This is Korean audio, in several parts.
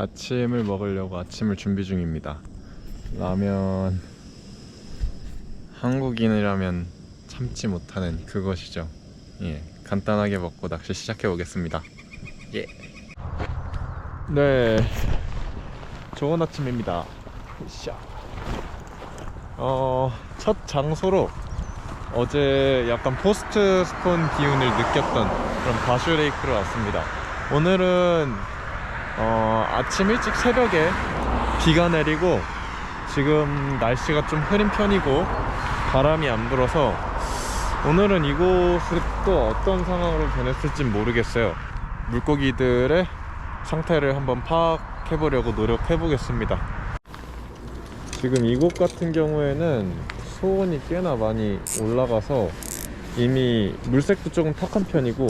아침을 먹으려고 아침을 준비 중입니다. 라면 한국인이라면 참지 못하는 그것이죠. 예, 간단하게 먹고 낚시 시작해 보겠습니다. 예. 네, 좋은 아침입니다. 샤. 어, 첫 장소로 어제 약간 포스트 스폰 기운을 느꼈던 그런 바슈레이크로 왔습니다. 오늘은 어, 아침 일찍 새벽에 비가 내리고 지금 날씨가 좀 흐린 편이고 바람이 안 불어서 오늘은 이곳을 또 어떤 상황으로 변했을지 모르겠어요. 물고기들의 상태를 한번 파악해 보려고 노력해 보겠습니다. 지금 이곳 같은 경우에는 소원이 꽤나 많이 올라가서 이미 물색도 조금 탁한 편이고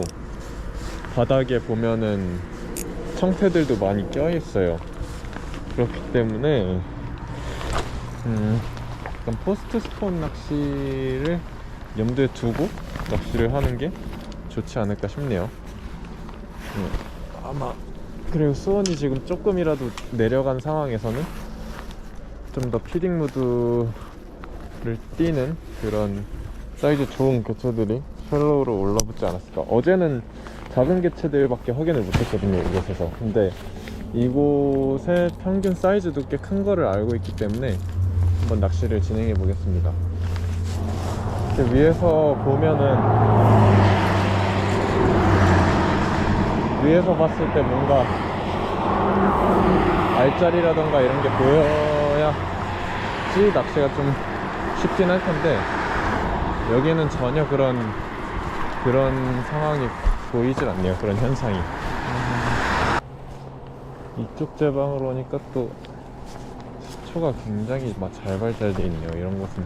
바닥에 보면은 청태들도 많이 껴 있어요. 그렇기 때문에 음, 포스트 스폰 낚시를 염두에 두고 낚시를 하는 게 좋지 않을까 싶네요. 음, 아마 그리고 수온이 지금 조금이라도 내려간 상황에서는 좀 더 피딩 무드를 띄는 그런 사이즈 좋은 개체들이 셜로우로 올라붙지 않았을까. 어제는 작은 개체들밖에 확인을 못했거든요 이곳에서. 근데 이곳의 평균 사이즈도 꽤 큰 거를 알고 있기 때문에 한번 낚시를 진행해 보겠습니다. 위에서 보면은 위에서 봤을 때 뭔가 알짜리라던가 이런 게 보여야지 낚시가 좀 쉽긴 할 텐데 여기는 전혀 그런 그런 상황이 보이질 않네요. 그런 현상이. 이쪽 제방으로 오니까 또 시초가 굉장히 마- 잘 발달돼 있네요. 이런 곳은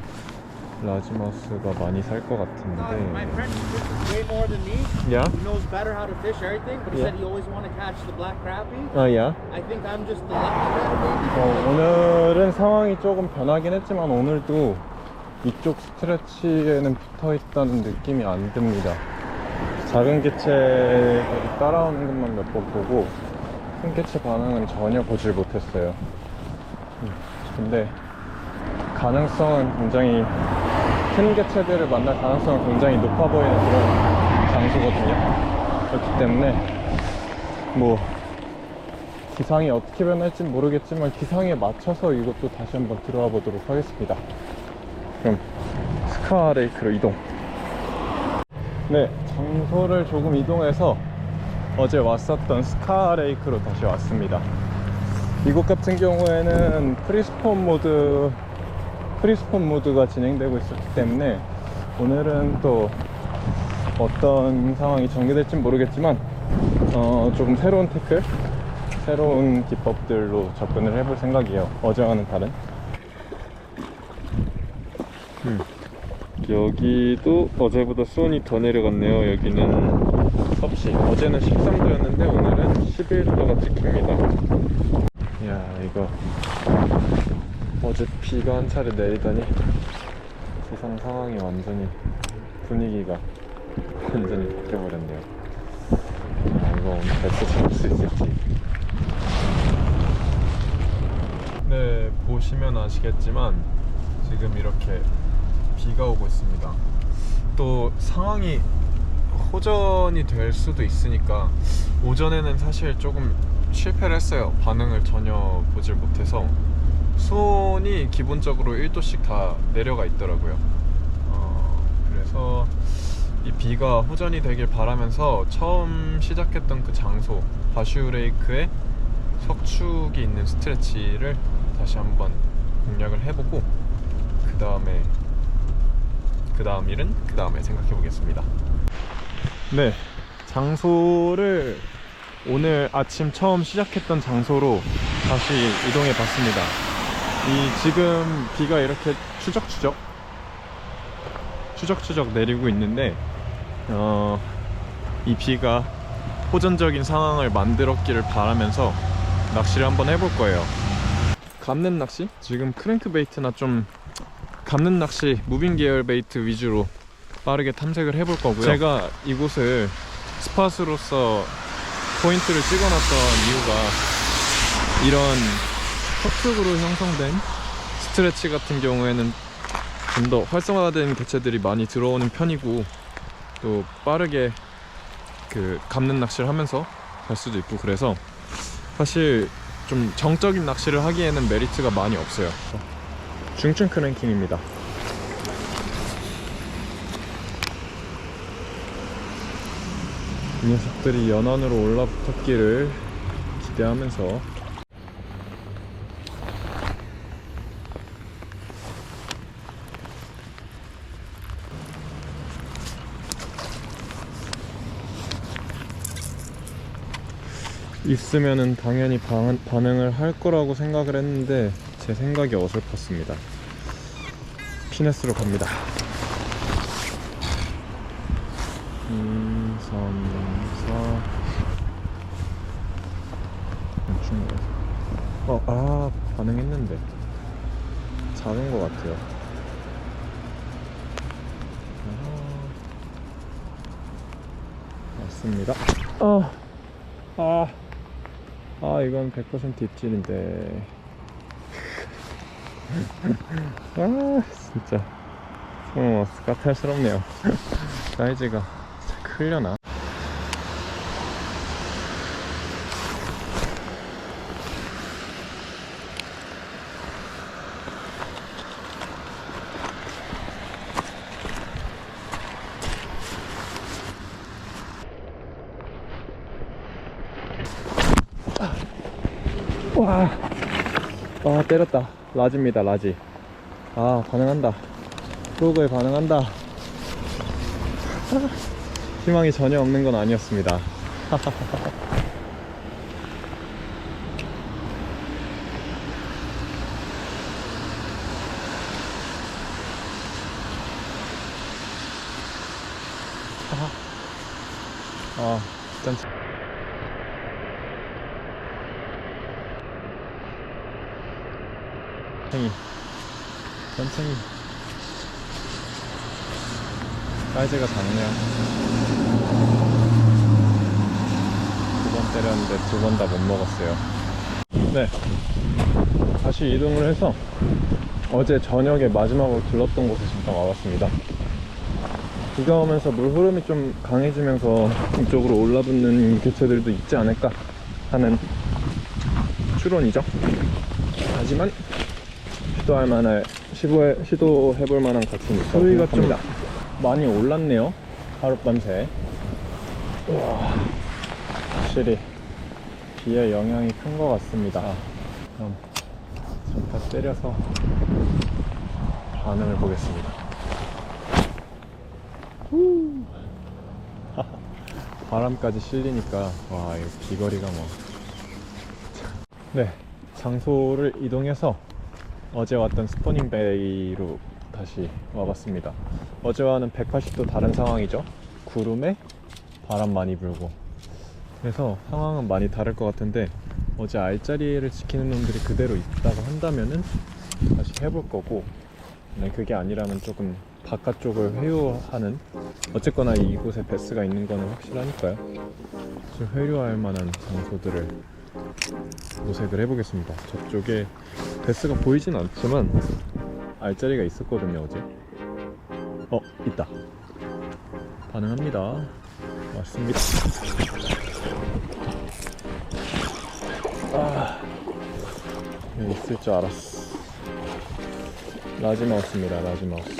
라지마스가 많이 살 것 같은데. friend fishes way more than me. 야? He knows better how to fish everything, but he Yeah. said he always want to catch the black crappie. 아, 야? I think I'm just the lucky guy, maybe. 어, 오늘은 상황이 조금 변하긴 했지만 오늘도 이쪽 스트레치에는 붙어 있다는 느낌이 안 듭니다. 작은 개체들이 따라오는 것만 몇 번 보고 큰 개체 반응은 전혀 보질 못했어요. 음, 근데 가능성은 굉장히 큰 개체들을 만날 가능성은 굉장히 높아 보이는 그런 장소거든요. 그렇기 때문에 뭐 기상이 어떻게 변할지 모르겠지만 기상에 맞춰서 이것도 다시 한번 들어와 보도록 하겠습니다. 그럼 스카 레이크로 이동. 네, 장소를 조금 이동해서 어제 왔었던 스카레이크로 다시 왔습니다. 이곳 같은 경우에는 프리스폰 모드, 프리스폰 모드가 진행되고 있었기 때문에 오늘은 또 어떤 상황이 전개될지 모르겠지만 어, 조금 새로운 태클 새로운 기법들로 접근을 해볼 생각이에요. 어제와는 다른. 여기도 어제보다 수온이 더 내려갔네요. 여기는 섭씨. 어제는 13도였는데 오늘은 11도가 찍힙니다. 이야, 이거 어제 비가 한 차례 내리더니 세상 상황이 완전히 분위기가 완전히 바뀌어버렸네요. 아, 이거 오늘 배트 잡을 수 있을지. 네, 보시면 아시겠지만 지금 이렇게 비가 오고 있습니다. 또 상황이 호전이 될 수도 있으니까 오전에는 사실 조금 실패를 했어요. 반응을 전혀 보질 못해서 수온이 기본적으로 1도씩 다 내려가 있더라고요. 어, 그래서 이 비가 호전이 되길 바라면서 처음 시작했던 그 장소 바슈레이크의 석축이 있는 스트레치를 다시 한번 공략을 해보고 그 다음에 그 다음 일은 그 다음에 생각해 보겠습니다. 네, 장소를 오늘 아침 처음 시작했던 장소로 다시 이동해 봤습니다. 이 지금 비가 이렇게 추적추적 추적추적 내리고 있는데 어, 이 비가 호전적인 상황을 만들었기를 바라면서 낚시를 한번 해볼 거예요. 감는 낚시? 지금 크랭크 베이트나 좀 감는 낚시, 무빙 계열 베이트 위주로 빠르게 탐색을 해볼 거고요. 제가 이곳을 스팟으로서 포인트를 찍어놨던 이유가 이런 턱쪽으로 형성된 스트레치 같은 경우에는 좀 더 활성화된 개체들이 많이 들어오는 편이고 또 빠르게 그 감는 낚시를 하면서 갈 수도 있고 그래서 사실 좀 정적인 낚시를 하기에는 메리트가 많이 없어요. 중증 크랭킹입니다. 이 녀석들이 연안으로 올라붙었기를 기대하면서 있으면은 당연히 반, 반응을 할 거라고 생각을 했는데 제 생각이 어설펐습니다. 피네스로 갑니다. 2, 3, 4 중간. 어, 아, 반응했는데. 작은 것 같아요. 아, 맞습니다. 아, 아, 아, 이건 100% 입질인데. 아, 진짜. 어, 까탈스럽네요. 사이즈가 진짜 크려나? 와, 아 때렸다. 라지입니다, 라지. 아 반응한다. 프로그에 반응한다. 아, 희망이 전혀 없는 건 아니었습니다. 아, 짠. 천천히. 천천히. 사이즈가 작네요. 두 번 때렸는데 두 번 다 못 먹었어요. 네. 다시 이동을 해서 어제 저녁에 마지막으로 들렀던 곳에 잠깐 와봤습니다. 비가 오면서 물 흐름이 좀 강해지면서 이쪽으로 올라붙는 개체들도 있지 않을까 하는 추론이죠. 하지만 시도할 만한 시도해, 시도해볼 만한 가치는 있다고 수위가 좀 많이 올랐네요 하룻밤새. 우와, 확실히 비의 영향이 큰 것 같습니다. 그럼 잠깐 때려서 반응을 보겠습니다. 후. 바람까지 실리니까 와 이거 비거리가 뭐. 네, 장소를 이동해서 어제 왔던 스포닝 베이로 다시 와봤습니다. 어제와는 180도 다른 상황이죠. 구름에 바람 많이 불고. 그래서 상황은 많이 다를 것 같은데 어제 알자리를 지키는 놈들이 그대로 있다고 한다면은 다시 해볼 거고 네, 그게 아니라면 조금 바깥쪽을 회유하는 어쨌거나 이곳에 베스가 있는 거는 확실하니까요. 좀 회유할 만한 장소들을 모색을 해보겠습니다. 저쪽에 베스가 보이진 않지만 알자리가 있었거든요 어제. 어 있다. 반응합니다. 맞습니다. 아 여기 있을 줄 알았어. 라지 마우스입니다. 라지 마우스.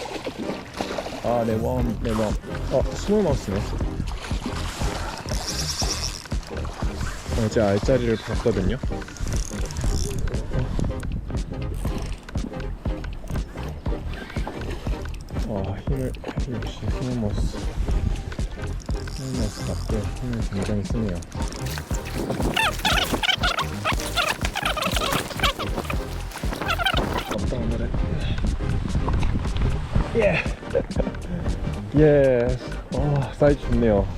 아, 내 웜, 내 웜. 어, 스몰 마우스네. 어제 알짜리를 봤거든요. 와, 힘을, 역시 스몰마우스. 스몰마우스답게 힘을 굉장히 쓰네요. 없다, 오늘은. 예. 예. 어, 사이즈 좋네요.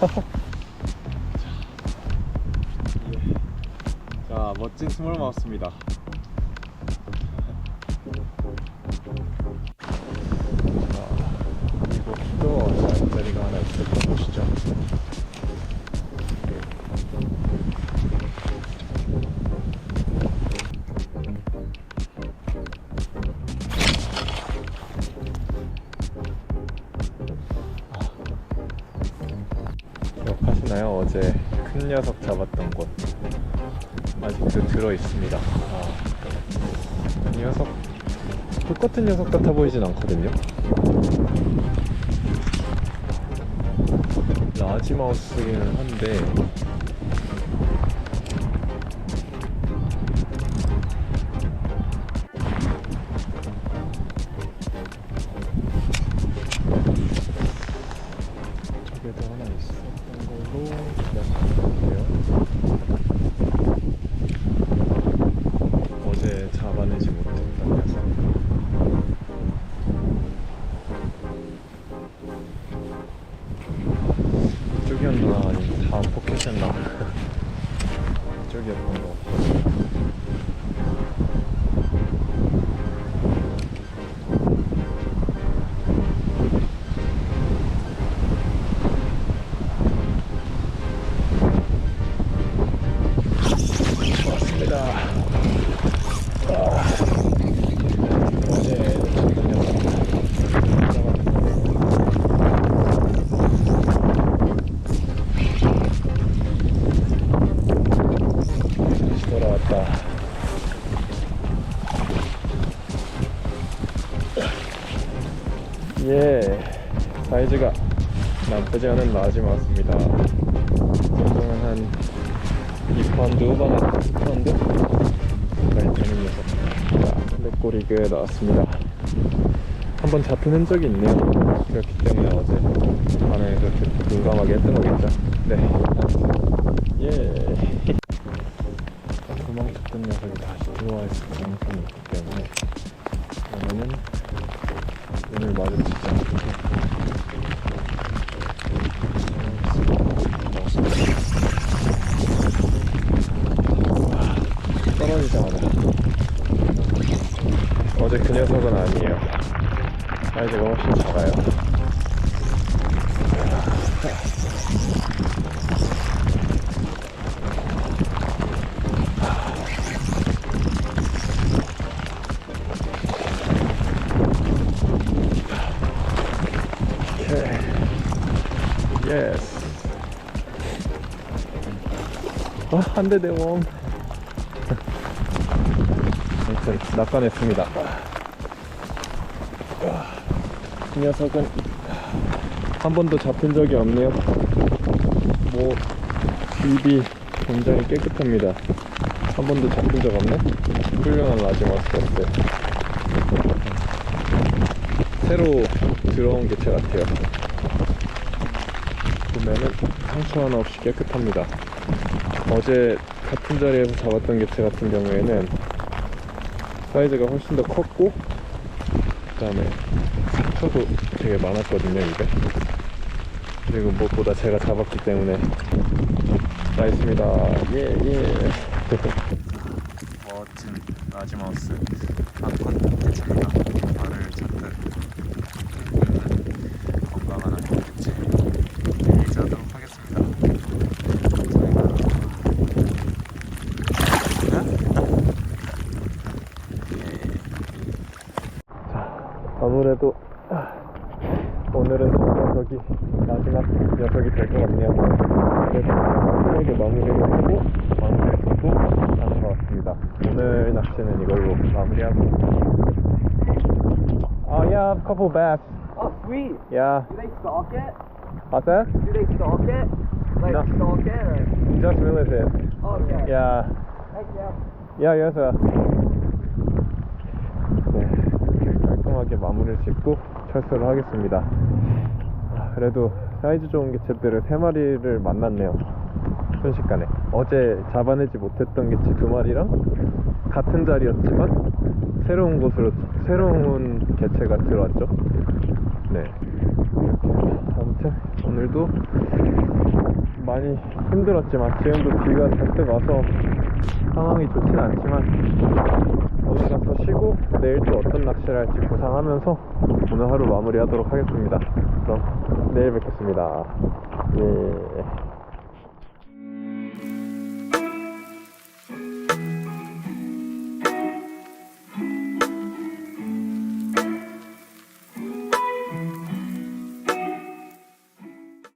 스물 마우스입니다. 그리고 또 자리가 하나 있을까 보시죠 어제 큰 녀석 잡았던 곳. 아직도 들어 있습니다. 아, 이 녀석 똑같은 녀석 같아 보이진 않거든요. 라지 마우스기는 한데 나쁘지 않은 라지 맞습니다. 정도는 한 2파운드 후반에 3파운드? 네, 되는 녀석. 자. 한번 잡힌 흔적이 있네요. 그렇기 때문에 어제 반응에 그렇게 민감하게 했던 거겠죠. 네. 예. 도망쳤던 녀석이 다시 들어와 있을 가능성이 있기 때문에 오늘은 눈을 마주치지 않고 떨어지자마자 어제 그 녀석은 아니에요. 사이즈가 훨씬 작아요. 예스 아, 한대 대원 아무튼 낚아냈습니다. 이 녀석은 한 번도 잡힌 적이 없네요. 뭐 입이 굉장히 깨끗합니다. 한 번도 잡힌 적 없네? 훌륭한 라지마스였어요 새로 들어온 개체 같아요. 보면은 상처 하나 없이 깨끗합니다. 어제 같은 자리에서 잡았던 개체 같은 경우에는 사이즈가 훨씬 더 컸고 그 다음에 상처도 되게 많았거든요 입에. 그리고 무엇보다 제가 잡았기 때문에. 나 있습니다. 예예. 멋진 라지마우스. 암컷 개체입니다 발을 잔뜩 건강한 암컷 개체 유지하도록 하겠습니다 자, 아무래도 아, 오늘은 저 녀석이 마지막 녀석이 될 것 같네요. 그래서 깔끔하게 마무리를 하고 마무리를 짓고 가는 것 같습니다. 오늘 낚시는 이걸로 마무리하고. Oh yeah, a couple bass. Oh, sweet. Yeah. Do they stalk it? What's that? Do they stalk it? Like No. stalk it? Or? Just release it. Okay. Yeah. Heck yeah. 야, 여기서. 네, 이렇게 깔끔하게 마무리를 짓고 철수를 하겠습니다. 아, 그래도 사이즈 좋은 개체들을 세 마리를 만났네요. 순식간에. 어제 잡아내지 못했던 개체 두 마리랑 같은 자리였지만 새로운 곳으로, 새로운 개체가 들어왔죠. 네. 아무튼 오늘도 많이 힘들었지만 지금도 비가 잔뜩 와서 상황이 좋진 않지만 어디 가서 쉬고 내일 또 어떤 낚시를 할지 구상하면서 오늘 하루 마무리하도록 하겠습니다. 그럼 내일 뵙겠습니다. 예.